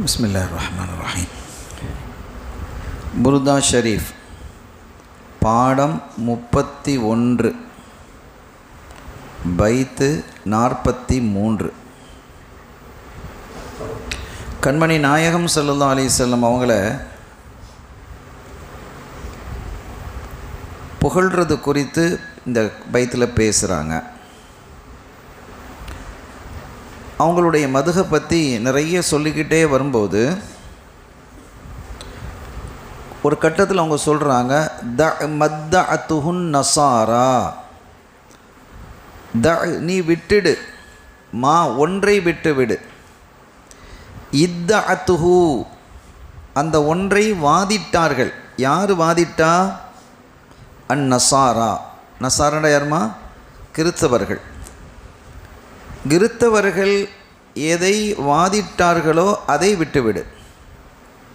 பிஸ்மில்லா ரஹ்மான் ரஹீம் புருதா ஷரீஃப் பாடம் முப்பத்தி ஒன்று பைத்து நாற்பத்தி மூன்று கண்மணி நாயகம் சல்லா அலிசல்லம் அவங்கள புகழ்கிறது குறித்து இந்த பைத்தில் பேசுகிறாங்க அவங்களுடைய மதுகை பற்றி நிறைய சொல்லிக்கிட்டே வரும்போது ஒரு கட்டத்தில் அவங்க சொல்கிறாங்க த மத்த அத்துஹுன் நசாரா. த நீ விட்டுடு. மா ஒன்றை விட்டு விடு இத்த அத்துஹு அந்த ஒன்றை வாதிட்டார்கள். யார் வாதிட்டா? அந் நசாரா நசாரா யாருமா? கிறித்தவர்கள் கிறித்தவர்கள் எதை வாதிட்டார்களோ அதை விட்டுவிடு.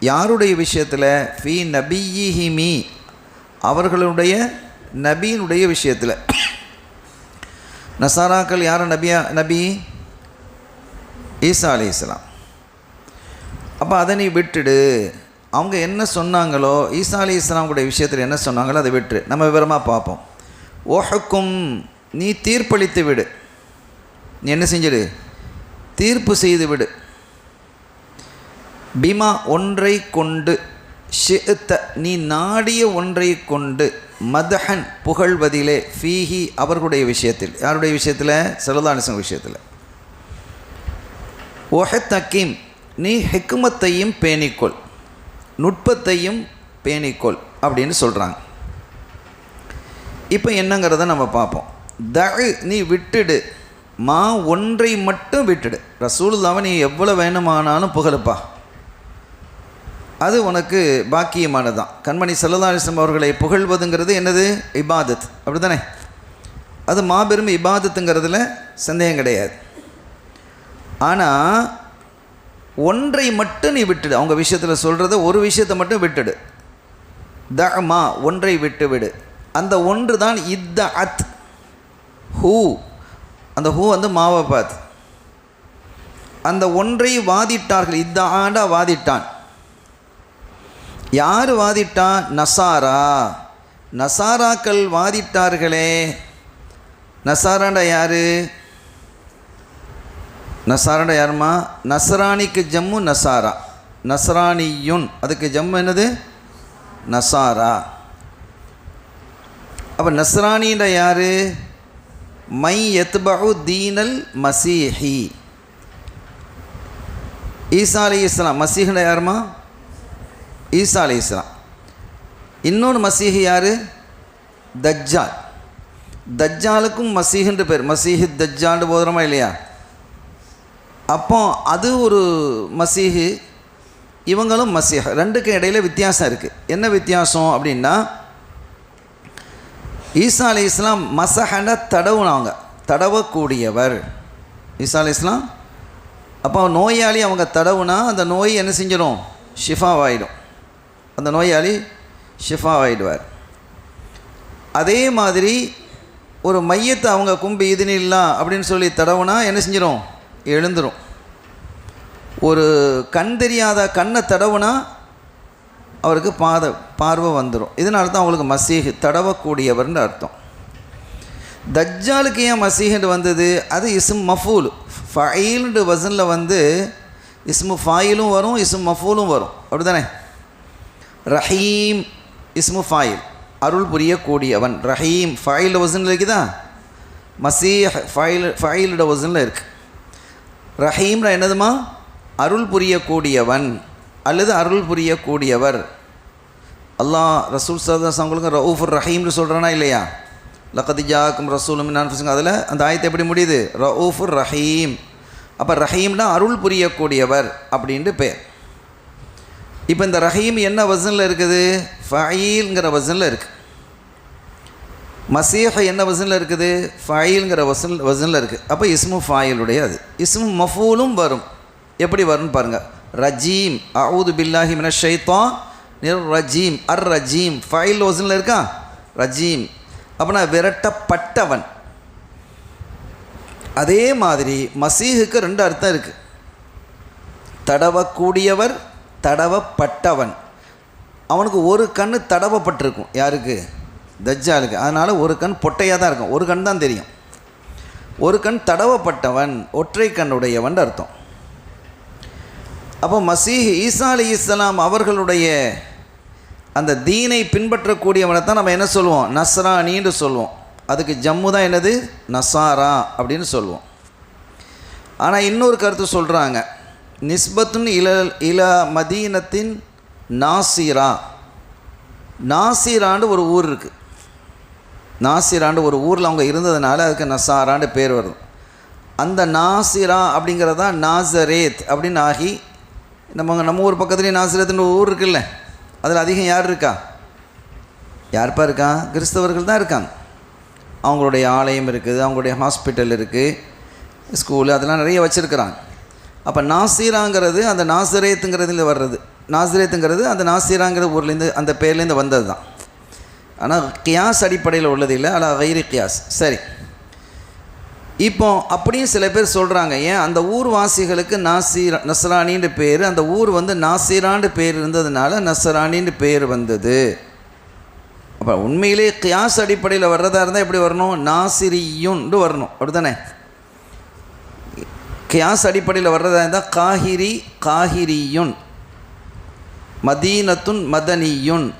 யாருடைய விஷயத்தில்? ஃபி நபியிஹிமி. அவர்களுடைய நபியினுடைய விஷயத்தில். நசாராக்கள் யார் நபியா நபி? ஈசா அலி இஸ்லாம் அப்போ அதை நீ விட்டுடு. அவங்க என்ன சொன்னாங்களோ ஈசா அலி இஸ்லாமுடைய விஷயத்தில் என்ன சொன்னாங்களோ அதை விட்டு நம்ம விவரமாக பார்ப்போம். ஓஹக்கும் நீ தீர்ப்பளித்து விடு. நீ என்ன செஞ்சிடு? தீர்ப்பு செய்து விடு பிமா ஒன்றை கொண்டு ஷித்த நீ நாடிய ஒன்றை கொண்டு மதஹன் புகழ்வதிலே ஃபீஹி அவர்களுடைய விஷயத்தில். யாருடைய விஷயத்தில்? சரதானிசங்க விஷயத்தில். ஒஹத் தக்கீம் நீ ஹெக்குமத்தையும் பேணிக்கொள். நுட்பத்தையும் பேணிக்கொள் அப்படின்னு சொல்கிறாங்க இப்போ என்னங்கிறத நம்ம பார்ப்போம். த நீ விட்டுடு. மா ஒன்றை மட்டும் விட்டுடு. ரசூலுல்லாவை நீ எவ்வளோ வேணுமானாலும் புகழுப்பா. அது உனக்கு பாக்கியமானது தான் கண்மணி சல்லதாலிஸ்லம் அவர்களை புகழ்வதுங்கிறது என்னது? இபாதத். அப்படி தானே அது மாபெரும் இபாதத்துங்கிறதுல சந்தேகம் கிடையாது. ஆனால் ஒன்றை மட்டும் நீ விட்டுடு. அவங்க விஷயத்தில் சொல்கிறத ஒரு விஷயத்தை மட்டும் விட்டுடு. த மா ஒன்றை விட்டு விடு அந்த ஒன்று தான் இத்த அத் ஹூ அந்த ஹூ வந்து மாவை பார்த்து அந்த ஒன்றை வாதிட்டார்கள் இந்த ஆண்டா வாதிட்டான். யார் வாதிட்டான் நசாரா. நசாராக்கள் வாதிட்டார்களே. நசாராண்டா யார்? நசாராண்டா யாருமா நசராணிக்கு ஜம்மு நசாரா. நசராணியுன். அதுக்கு ஜம்மு என்னது? நசாரா. அப்போ நஸ்ரானின்ற யார்? மை எத்பஹு தீனல் மசீஹி. ஈசா அலி இஸ்லாம் மசீஹில் யாருமா? ஈசா அலி இஸ்லாம் இன்னொன்று மசீஹி யார்? தஜ்ஜால். தஜ்ஜாலுக்கும் மசீஹுன்ற பேர். மசீஹி தஜ்ஜான்னு போதுறோமா இல்லையா? அப்போ அது ஒரு மசீஹு இவங்களும் மசீஹ். ரெண்டுக்கும் இடையில வித்தியாசம் இருக்குது என்ன வித்தியாசம் அப்படின்னா ஈசா அலி இஸ்லாம் மசஹன தடவுனாங்க. தடவக்கூடியவர். ஈசா அலி இஸ்லாம் அப்போ நோயாளி அவங்க தடவுனா அந்த நோய் என்ன செஞ்சிடும்? ஷிஃபாவாயிடும். அந்த நோயாளி ஷிஃபாவாயிடுவார். அதே மாதிரி ஒரு மையத்தை அவங்க கும்பி இதுனில்லாம் அப்படின்னு சொல்லி தடவுனா என்ன செஞ்சிடும் எழுந்துடும் ஒரு கண் தெரியாத கண்ணை தடவுனா அவருக்கு பாத பார்வை வந்துடும் இதனால தான் அவங்களுக்கு மசீஹ் தடவக்கூடியவர்னு அர்த்தம். தஜ்ஜாலுக்கு ஏன் மசீஹ்னு வந்தது? அது இஸ்ம் மஃபூல். ஃபைல்ன்ற வசனில் வந்து இஸ்மு ஃபாயிலும் வரும் இஸ்ம் மஃபூலும் வரும். அப்படி தானே ரஹீம் இஸ்மு ஃபாயில். அருள் புரியக்கூடியவன். ரஹீம் ஃபைல் வசனில் இருக்குதா? மசீஹ் ஃபைல் ஃபைலோட வசனில் இருக்குது ரஹீம்னா என்னதுமா? அருள் புரியக்கூடியவன். அல்லது அருள் புரியக்கூடியவர். அல்லாஹ் ரசூல் சதாஸ் அவங்களுக்கு ரவுஃபுர் ரஹீம்னு சொல்கிறானா இல்லையா? லக்கதிஜாக்கும் ரசூலும் நான் அதில் அந்த ஆயத்தை எப்படி முடியுது? ரவுஃபுர் ரஹீம். அப்போ ரஹீம்னா அருள் புரியக்கூடியவர் அப்படின்ட்டு பேர். இப்போ இந்த ரஹீம் என்ன வசனில் இருக்குது? ஃபயீல்ங்கிற வசனில் இருக்குது மசீஹ என்ன வசனில் இருக்குது? ஃபயீல்ங்கிற வசன் வசனில் இருக்குது அப்போ இஸ்மு ஃபாயிலுடைய அது இஸ்மு மஃபூலும் வரும். எப்படி வரும்னு பாருங்கள் ரஜீம். அவுது பில்லாஹி மின ஷைத்தான். நிர் ரஜீம். அர் ரஜீம். ஃபைல் ஓசனில் இருக்கா? ரஜீம். அப்படின்னா விரட்டப்பட்டவன். அதே மாதிரி மசீஹுக்கு ரெண்டு அர்த்தம் இருக்குது தடவக்கூடியவர் தடவப்பட்டவன். அவனுக்கு ஒரு கண் தடவப்பட்டிருக்கும். யாருக்கு? தஜ்ஜாலுக்கு. அதனால் ஒரு கண் பொட்டையாக தான் இருக்கும். ஒரு கண் தான் தெரியும். ஒரு கண் தடவப்பட்டவன் ஒற்றை கண்ணுடையவன் அர்த்தம். அப்போ மசீஹ் ஈசா அலி இஸ்லாம் அவர்களுடைய அந்த தீனை பின்பற்றக்கூடியவனை தான் நம்ம என்ன சொல்லுவோம் நஸ்ரானின்னு சொல்லுவோம் அதுக்கு ஜம்மு தான் என்னது? நசாரா அப்படின்னு சொல்லுவோம் ஆனால் இன்னொரு கருத்து சொல்கிறாங்க நிஸ்பத்துன் இல இல மதீனத்தின் நாசிரா. நாசிராண்டு ஒரு ஊர் இருக்குது நாசிராண்டு ஒரு ஊரில் அவங்க இருந்ததுனால அதுக்கு நசாராண்டு பேர் வருது. அந்த நாசிரா அப்படிங்கிறது தான் நாசரேத் அப்படின்னு ஆகி நம்ம நம்ம ஊர் பக்கத்துலேயே நாசிரத்துன்னு ஊர் இருக்குல்ல அதில் அதிகம் யார் இருக்கா? யார்ப்பா இருக்கா? கிறிஸ்தவர்கள் தான் இருக்காங்க. அவங்களுடைய ஆலயம் இருக்குது அவங்களுடைய ஹாஸ்பிட்டல் இருக்குது ஸ்கூலு அதெல்லாம் நிறைய வச்சுருக்குறாங்க. அப்போ நாசிராங்கிறது அந்த நாசிரேத்துங்கிறதுல வர்றது. நாசிரேத்துங்கிறது அந்த நாசிராங்கிற ஊர்லேருந்து அந்த பேர்லேருந்து வந்தது தான் ஆனால் கியாஸ் அடிப்படையில் உள்ளது இல்லை ஆனால் வைரி கியாஸ். சரி. இப்போ அப்படியும் சில பேர் சொல்கிறாங்க ஏன் அந்த ஊர்வாசிகளுக்கு நாசீர் நஸ்ரானின்ற பேர் அந்த ஊர் வந்து நாசிரான்னு பேர் இருந்ததுனால நஸ்ரானின்னு பேர் வந்தது. அப்போ உண்மையிலே கியாஸ் அடிப்படையில் வர்றதா இருந்தால் எப்படி வரணும்? நாசிரியுன்னு வரணும். அப்படி தானே கியாஸ் அடிப்படையில் வர்றதா இருந்தால் காஹிரி காஹிரியுன். மதீனத்துன் மதனியுன்.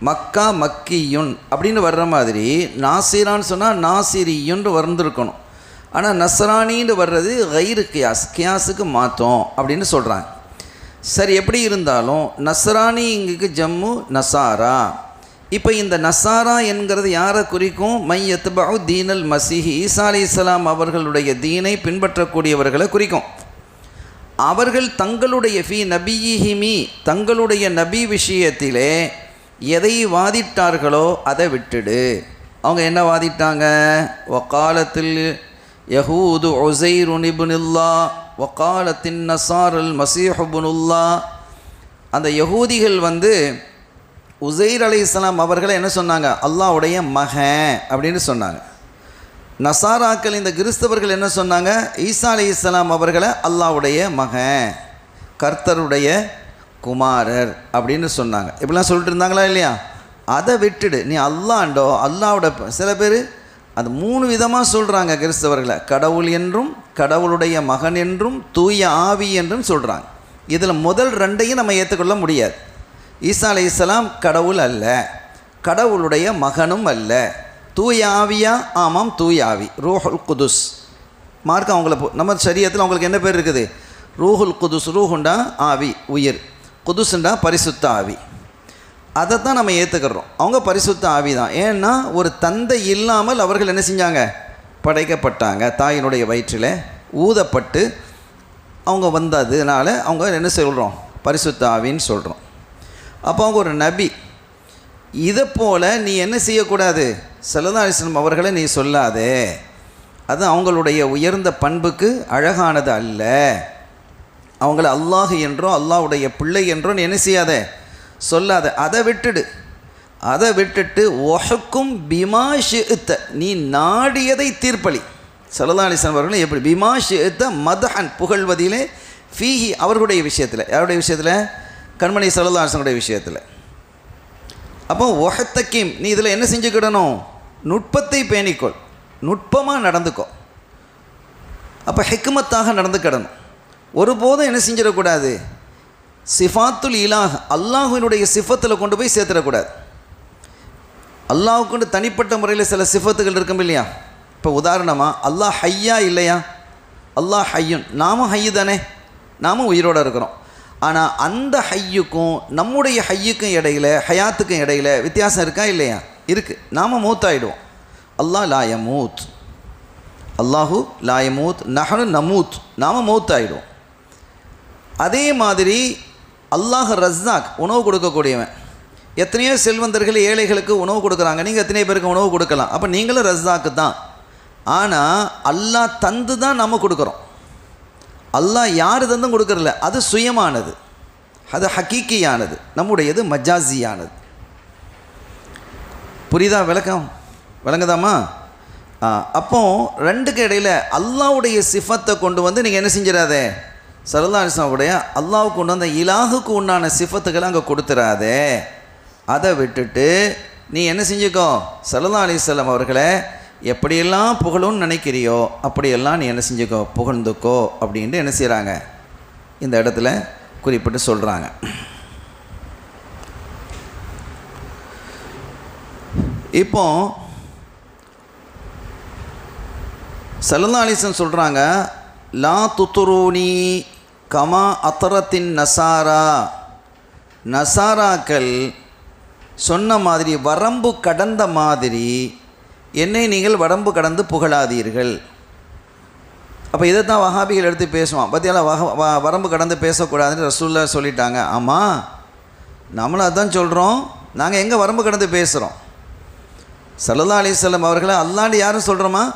மக்கா மக்கியுன். அப்படின்னு வர்ற மாதிரி நாசிரான்னு சொன்னால் நாசிரியுன்னு வந்திருக்கணும். ஆனால் நஸ்ரானின்னு வர்றது கயிறு கியாஸ் கியாஸுக்கு மாற்றோம் அப்படின்னு சொல்கிறாங்க சரி எப்படி இருந்தாலும் நஸ்ரானி இங்குக்கு ஜம்மு நசாரா. இப்போ இந்த நசாரா என்கிறது யாரை குறிக்கும்? மை எத்பாவு தீனல் மசிஹி ஈசா அலி இஸ்லாம் அவர்களுடைய தீனை பின்பற்றக்கூடியவர்களை குறிக்கும். அவர்கள் தங்களுடைய ஃபி நபியிஹிமி தங்களுடைய நபி விஷயத்திலே எதை வாதிட்டார்களோ அதை விட்டுடு. அவங்க என்ன வாதிட்டாங்க? யஹூது ஒசைரு நிபுனில்லா வக்காலத்தின் நசாரல் மசீஹுபுனுல்லா அந்த யகூதிகள் வந்து உசைர் அலி இஸ்லாம் அவர்களை என்ன சொன்னாங்க? அல்லாவுடைய மகன் அப்படின்னு சொன்னாங்க. நசாராக்கள் இந்த கிறிஸ்தவர்கள் என்ன சொன்னாங்க? ஈசா அலி இஸ்லாம் அவர்களை அல்லாவுடைய மகன் கர்த்தருடைய குமாரர் அப்படின்னு சொன்னாங்க. இப்படிலாம் சொல்லிட்டு இருந்தாங்களா இல்லையா? அதை விட்டுடு. நீ அல்லாண்டோ அல்லாவோட சில பேர் அது மூணு விதமாக சொல்கிறாங்க கிறிஸ்தவர்களை. கடவுள் என்றும் கடவுளுடைய மகன் என்றும் தூய ஆவி என்றும் சொல்கிறாங்க இதில் முதல் ரெண்டையும் நம்ம ஏற்றுக்கொள்ள முடியாது. ஈசா அலை இஸ்லாம் கடவுள் அல்ல கடவுளுடைய மகனும் அல்ல. தூய ஆவியா? ஆமாம் தூய ஆவி. ரூஹுல் குதுஸ். மார்க் அவங்கள நம்ம சரியத்தில் அவங்களுக்கு என்ன பேர் இருக்குது? ரூஹுல் குதுஸ் ரூஹுண்டா ஆவி உயிர். குதுசுண்டா பரிசுத்த ஆவி. அதை தான் நம்ம ஏற்றுக்கிறோம் அவங்க பரிசுத்த ஆவி தான் ஏன்னா ஒரு தந்தை இல்லாமல் அவர்கள் என்ன செஞ்சாங்க? படைக்கப்பட்டாங்க. தாயினுடைய வயிற்றில் ஊதப்பட்டு அவங்க வந்ததுனால அவங்க என்ன சொல்கிறோம் பரிசுத்த ஆவின்னு சொல்கிறோம் அப்போ அவங்க ஒரு நபி. இதை போல் நீ என்ன செய்யக்கூடாது? செல்லதாரிசனம் அவர்களை நீ சொல்லாதே. அது அவங்களுடைய உயர்ந்த பண்புக்கு அழகானது அல்ல. அவங்கள அல்லாஹ் என்றோ அல்லாஹுடைய பிள்ளை என்றோ நீ என்ன செய்யாத? சொல்லாத அதை விட்டுடு. அதை விட்டுட்டு ஒஹக்கும் பிமா ஷித்த நீ நாடியதை தீர்ப்பளி சல்லதாலிசன் அவர்களும் எப்படி? பிமா ஷித்த மதஹன். புகழ்வதிலே ஃபீஹி அவர்களுடைய விஷயத்தில். யாருடைய விஷயத்தில்? கண்மணி சல்லதாலிசனுடைய விஷயத்தில். அப்போ ஒஹத்தக்கீம் நீ இதில் என்ன செஞ்சுக்கிடணும்? நுட்பத்தை பேணிக்கொள். நுட்பமாக நடந்துக்கோ. அப்போ ஹெக்மத்தாக நடந்துக்கிடணும். ஒருபோதும் என்ன செஞ்சிடக்கூடாது? சிஃபாத்துல் இலாஹ் அல்லாஹுவினுடைய சிஃபத்தில் கொண்டு போய் சேர்த்துடக்கூடாது. அல்லாஹுக்குண்டு தனிப்பட்ட முறையில் சில சிஃபத்துகள் இருக்கும் இல்லையா? இப்போ உதாரணமாக அல்லாஹ் ஹையா இல்லையா? அல்லாஹ் ஹையுன் நாமும் ஹையு தானே? நாமும் உயிரோடு இருக்கிறோம். ஆனால் அந்த ஹையுக்கும் நம்முடைய ஹையுக்கும் இடையில ஹயாத்துக்கும் இடையில வித்தியாசம் இருக்கா இல்லையா? இருக்குது நாம் மூத்தாயிடுவோம். அல்லாஹ் லாய மூத் அல்லாஹு லாயமூத் நஹனு நமூத். நாம் மூத்தாயிடுவோம். அதே மாதிரி அல்லாஹ் ரஸ்தாக் உணவு கொடுக்கக்கூடியவன். எத்தனையோ செல்வந்தர்கள் ஏழைகளுக்கு உணவு கொடுக்குறாங்க. நீங்கள் எத்தனையோ பேருக்கு உணவு கொடுக்கலாம். அப்போ நீங்களும் ரஸ்ஸாக்கு தான். ஆனால் அல்லாஹ் தந்து தான் நம்ம கொடுக்குறோம். அல்லாஹ் யார் தந்தும் கொடுக்கறதில்ல. அது சுயமானது. அது ஹக்கீக்கியானது நம்முடையது மஜாசியானது புரியுதா விளக்கம்? விளங்குதாமா? அப்போது அப்போ ரெண்டுக்கு இடையில் அல்லாவுடைய சிஃபத்தை கொண்டு வந்து நீங்கள் என்ன செஞ்சிடாதே? சல்லா அலிஸ்லாமுடைய அல்லாவுக்கு உண்டான அந்த இலாகுக்கு உண்டான சிஃபத்துக்களை அங்கே கொடுத்துறாதே. அதை விட்டுட்டு நீ என்ன செஞ்சுக்கோ? சல்லா அலிஸ்லாம் அவர்களை எப்படியெல்லாம் புகழும்னு நினைக்கிறியோ அப்படியெல்லாம் நீ என்ன செஞ்சுக்கோ? புகழ்ந்துக்கோ அப்படின்ட்டு என்ன செய்கிறாங்க இந்த இடத்துல குறிப்பிட்டு சொல்கிறாங்க இப்போ சல்லா அலிசன் சொல்கிறாங்க லா துத்துரூனி கமா அத்தரத்தின் நசாரா. நசாராக்கள் சொன்ன மாதிரி வரம்பு கடந்த மாதிரி என்னை நீங்கள் வரம்பு கடந்து புகழாதீர்கள். அப்போ இதை தான் வஹாபிகள் எடுத்து பேசுவான். பற்றியால வக வ- வரம்பு கடந்து பேசக்கூடாதுன்னு ரசூல்லா சொல்லிட்டாங்க. ஆமாம் நம்மளும் அதான் சொல்கிறோம் நாங்கள் எங்கே வரம்பு கடந்து பேசுகிறோம் சல்லா அலிஸ்லாம் அவர்களை அல்லாண்டு யாரும் சொல்கிறோமா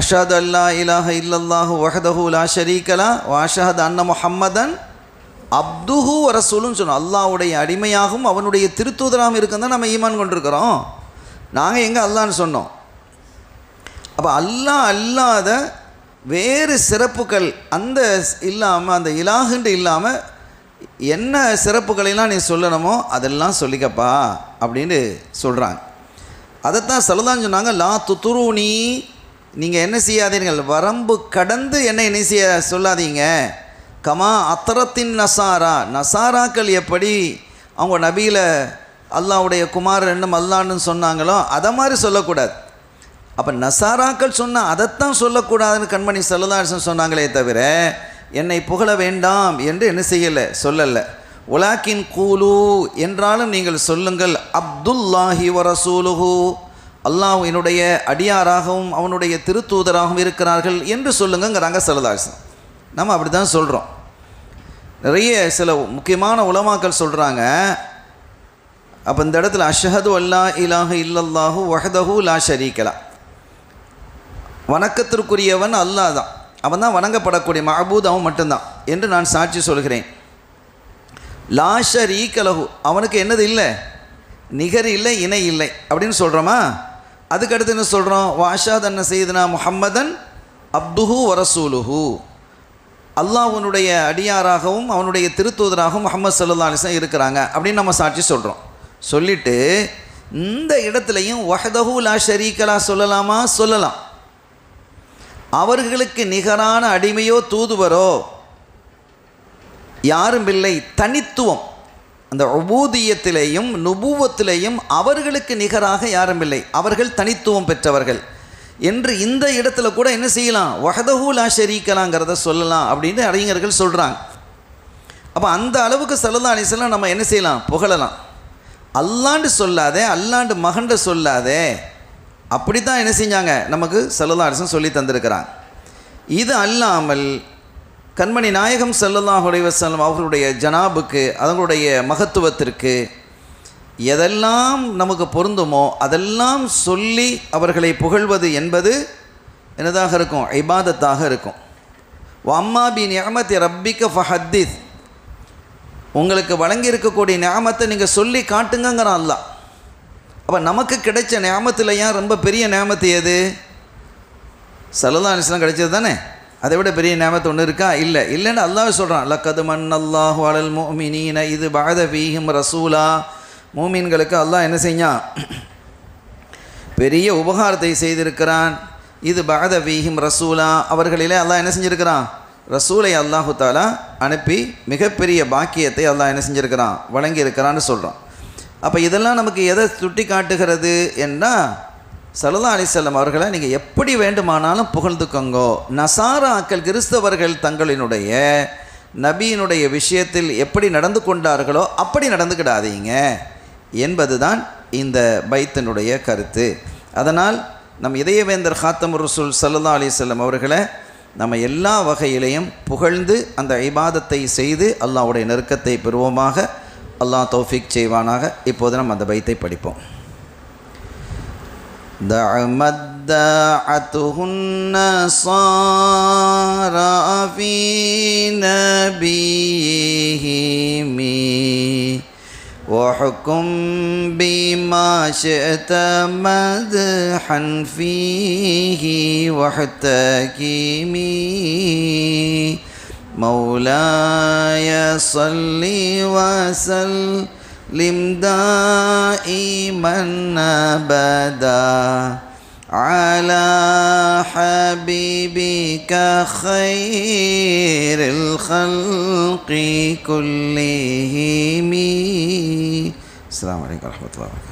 அஷாத் அல்லா இலாஹ இல்லல்லாஹு வஹதஹு லா ஷரீகலா வாஷஹத் அன்ன முஹம்மதன் அப்துஹு ரசூலுன்னு சொன்னோம். அல்லாஹ்வுடைய அடிமையாகவும் அவனுடைய திருத்தூதராகவும் இருக்குன்னு தான் நம்ம ஈமான் கொண்டிருக்கிறோம். நாங்கள் எங்கே அல்லான்னு சொன்னோம். அப்போ அல்லாஹ் அல்லாத வேறு சிறப்புகள் அந்த இல்லாமல் அந்த இலாகுண்டு இல்லாமல் என்ன சிறப்புகளெல்லாம் நீ சொல்லணுமோ அதெல்லாம் சொல்லிக்கப்பா அப்படின்னு சொல்கிறாங்க அதைத்தான் சொல்லலான்னு சொன்னாங்க லா துத்துருனி நீங்கள் என்ன செய்யாதீர்கள்? வரம்பு கடந்து என்னை என்ன செய்ய சொல்லாதீங்க. கமா அத்தரத்தின் நசாரா. நசாராக்கள் எப்படி அவங்க நபியில் அல்லாவுடைய குமார் என்னும் அல்லான்னு சொன்னாங்களோ அதை மாதிரி சொல்லக்கூடாது. அப்போ நசாராக்கள் சொன்னால் அதைத்தான் சொல்லக்கூடாதுன்னு கண்மணி செல்லதாசன் சொன்னாங்களே தவிர என்னை புகழ வேண்டாம் என்று என்ன செய்யலை? சொல்லலை. உலாக்கின் கூலு என்றாலும் நீங்கள் சொல்லுங்கள் அப்துல்லாஹி வரசூலுஹூ அல்லாஹ் என்னுடைய அடியாராகவும் அவனுடைய திருத்தூதராகவும் இருக்கிறார்கள் என்று சொல்லுங்கங்கிறாங்க செல்லதாசன் நம்ம அப்படி தான் சொல்கிறோம் நிறைய சில முக்கியமான உலமாக்கள் சொல்கிறாங்க அப்போ இந்த இடத்துல அஷஹது அல்லா இலாஹ இல்லல்லாஹு வஹதஹு லா ஷரீக்கலா வணக்கத்திற்குரியவன் அல்லாஹ் தான். அவன் தான் வணங்கப்படக்கூடிய மஹபூத் அவன் மட்டும்தான் என்று நான் சாட்சி சொல்கிறேன். லா ஷரீகலஹு அவனுக்கு என்னது இல்லை? நிகர் இல்லை இணை இல்லை அப்படின்னு சொல்கிறோமா அதுக்கடுத்து என்ன சொல்கிறோம் வாஷாத் அன்ன செய்தனா முஹம்மதன் அப்துஹு வரசூலுஹு அல்லாஹனுடைய அடியாராகவும் அவனுடைய திருத்தூதராகவும் முகமது சல்லா அலிஸ்லாம் இருக்கிறாங்க அப்படின்னு நம்ம சாட்சி சொல்கிறோம் சொல்லிட்டு இந்த இடத்துலையும் வஹதஹு லா ஷரீக்கலா சொல்லலாமா? சொல்லலாம். அவர்களுக்கு நிகரான அடிமையோ தூதுவரோ யாரும் இல்லை. தனித்துவம். அந்த உபூதியத்திலேயும் நுபூவத்திலேயும் அவர்களுக்கு நிகராக யாரும் இல்லை. அவர்கள் தனித்துவம் பெற்றவர்கள். என்று இந்த இடத்துல கூட என்ன செய்யலாம்? வகதஹூலா லா ஷரீக்கலாங்கிறத சொல்லலாம் அப்படின்னு அறிஞர்கள் சொல்கிறாங்க அப்போ அந்த அளவுக்கு சல்லா அலிஸ்லாம் நம்ம என்ன செய்யலாம்? புகழலாம். அல்லாண்டு சொல்லாதே அல்லாண்டு மகண்ட சொல்லாதே. அப்படி தான் என்ன செஞ்சாங்க? நமக்கு சல்லல்லா அலிஸ்லாம் சொல்லி தந்திருக்கிறாங்க. இது அல்லாமல் கண்மணி நாயகம் ஸல்லல்லாஹு அலைஹி அவர்களுடைய ஜனாபுக்கு அவங்களுடைய மகத்துவத்திற்கு எதெல்லாம் நமக்கு பொருந்துமோ அதெல்லாம் சொல்லி அவர்களை புகழ்வது என்பது என்னதாக இருக்கும்? ஐபாதத்தாக இருக்கும். வம்மா பி நியமத்தி ரப்பிக்க ஃபஹத்தித் உங்களுக்கு வழங்கி இருக்கக்கூடிய நியாமத்தை நீங்கள் சொல்லி காட்டுங்கங்கிறான் அல்லா அப்போ நமக்கு கிடைச்ச நியாமத்தில் ஏன் ரொம்ப பெரிய நியமத்து எது? சல்லல்லா அலிஸ்லாம் கிடைச்சது தானே? அதை விட பெரிய நேமத்து ஒன்று இருக்கா? இல்லை. இல்லைன்னு அல்லாஹ் சொல்கிறான் லக்கது மன் அல்லாஹு அலல் மோமினீன இது பாத பீஹிம் ரசூலா. மூமீன்களுக்கு அல்லாஹ் என்ன செஞ்சான்? பெரிய உபகாரத்தை செய்திருக்கிறான். இது பாத பீஹிம் ரசூலா. அவர்களிலே அல்லாஹ் என்ன செஞ்சுருக்கிறான்? ரசூலை அல்லாஹு தாலா அனுப்பி மிகப்பெரிய பாக்கியத்தை அல்லாஹ் என்ன செஞ்சுருக்கிறான்? வழங்கியிருக்கிறான்னு சொல்கிறான் அப்போ இதெல்லாம் நமக்கு எதை சுட்டி காட்டுகிறது என்றால் சல்லா அலிசல்லம் அவர்களை நீங்கள் எப்படி வேண்டுமானாலும் புகழ்ந்துக்கோங்கோ. நசாராக்கள் கிறிஸ்தவர்கள் தங்களினுடைய நபியினுடைய விஷயத்தில் எப்படி நடந்து கொண்டார்களோ அப்படி நடந்துக்கிடாதீங்க என்பதுதான் இந்த பைத்தினுடைய கருத்து. அதனால் நம் இதயவேந்தர் ஹாத்தம் ரசூல் சல்லா அலிசல்லம் அவர்களை நம்ம எல்லா வகையிலையும் புகழ்ந்து அந்த ஐபாதத்தை செய்து அல்லாவுடைய நெருக்கத்தை பெறுவோமாக. அல்லாஹ் தௌஃபிக் செய்வானாக. இப்போது நம்ம அந்த பைத்தை படிப்போம். دعمت داعته النصارى في نبيهم. وحكم بما شئت مدحا فيه واحتكمي. مولاي صل وسلم دائما ابدا على حبيبك خير الخلق كلهم. السلام عليكم ورحمة الله وبركاته.